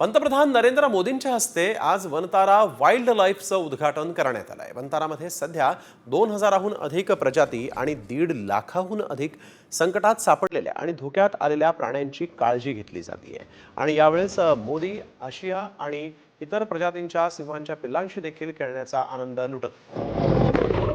पंतप्रधान नरेंद्र मोदींच्या हस्ते आज वनतारा वाईल्ड लाईफचं उद्घाटन करण्यात आलं आहे वनतारामध्ये सध्या दोन हजाराहून अधिक प्रजाती आणि दीड लाखाहून अधिक संकटात सापडलेल्या आणि धोक्यात आलेल्या प्राण्यांची काळजी घेतली जाते आणि यावेळेस मोदी आशिया आणि इतर प्रजातींच्या सिंहांच्या पिल्लांशी देखील खेळण्याचा आनंद लुटत